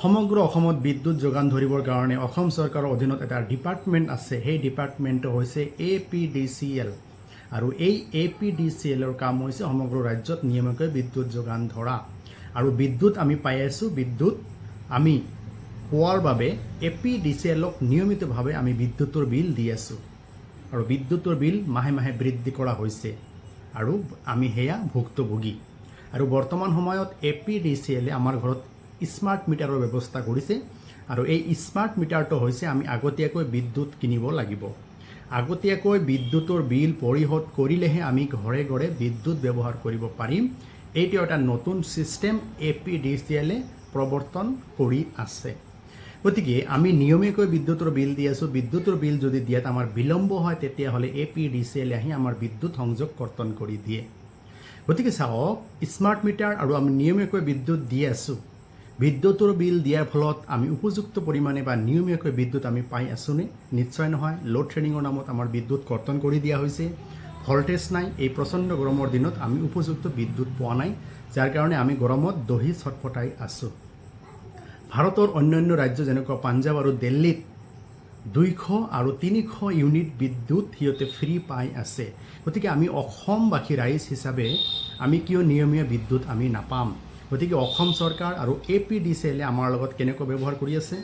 সমগ্ৰ অসমত বিদ্যুৎ যোগান ধৰিবৰ কাৰণে অসম চৰকাৰৰ অধীনত এটা ডিপাৰ্টমেণ্ট আছে। সেই ডিপাৰ্টমেণ্টটো হৈছে এ পি ডি চি এল। আৰু এই এ পি ডি চি এলৰ কাম হৈছে সমগ্ৰ ৰাজ্যত নিয়মীয়াকৈ বিদ্যুৎ যোগান ধৰা। আৰু বিদ্যুৎ আমি পাই আছোঁ, বিদ্যুৎ আমি পোৱাৰ বাবে এ পি ডি চি এলক নিয়মিতভাৱে আমি বিদ্যুতৰ বিল দি আছোঁ। আৰু বিদ্যুতৰ বিল মাহে মাহে বৃদ্ধি কৰা হৈছে। আৰু আমি সেয়া ভুক্তভোগী। আৰু বৰ্তমান সময়ত এ পি ডি চি এলে আমাৰ ঘৰত স্মাৰ্ট মিটাৰৰ ব্যৱস্থা কৰিছে। আৰু এই স্মাৰ্ট মিটাৰটো হৈছে আমি আগতীয়াকৈ বিদ্যুৎ কিনিব লাগিব। আগতীয়াকৈ বিদ্যুতৰ বিল পৰিশোধ কৰিলেহে আমি ঘৰে ঘৰে বিদ্যুৎ ব্যৱহাৰ কৰিব পাৰিম। এইটো এটা নতুন system A P D C এলে প্ৰৱৰ্তন কৰি আছে। গতিকে আমি নিয়মীয়াকৈ বিদ্যুতৰ বিল দি আছোঁ। বিদ্যুতৰ বিল যদি দিয়াত আমাৰ বিলম্ব হয়, তেতিয়াহ'লে এ পি ডি চি এলে আহি আমাৰ বিদ্যুৎ সংযোগ কৰ্তন কৰি দিয়ে। গতিকে চাওক স্মাৰ্ট মিটাৰ আৰু আমি নিয়মীয়াকৈ বিদ্যুৎ দি আছোঁ। বিদ্যুতৰ বিল দিয়াৰ ফলত আমি উপযুক্ত পৰিমাণে বা নিয়মীয়াকৈ বিদ্যুৎ আমি পাই আছোঁনে? নিশ্চয় নহয়। ল'ড শ্বেডিঙৰ নামত আমাৰ বিদ্যুৎ কৰ্তন কৰি দিয়া হৈছে। ভল্টেজ নাই। এই প্ৰচণ্ড গৰমৰ দিনত আমি উপযুক্ত বিদ্যুৎ পোৱা নাই, যাৰ কাৰণে আমি গৰমত দহি ছটফটাই আছোঁ। ভাৰতৰ অন্যান্য ৰাজ্য যেনেকুৱা পাঞ্জাৱ আৰু দিল্লীত দুইশ আৰু তিনিশ ইউনিট বিদ্যুৎ সিহঁতে ফ্ৰী পাই আছে। গতিকে আমি অসমবাসী ৰাইজ হিচাপে আমি কিয় নিয়মীয়া বিদ্যুৎ আমি নাপাম? গতিকে অসম চৰকাৰ আৰু এ পি ডি চি এলে আমাৰ লগত কেনেকৈ ব্যৱহাৰ কৰি আছে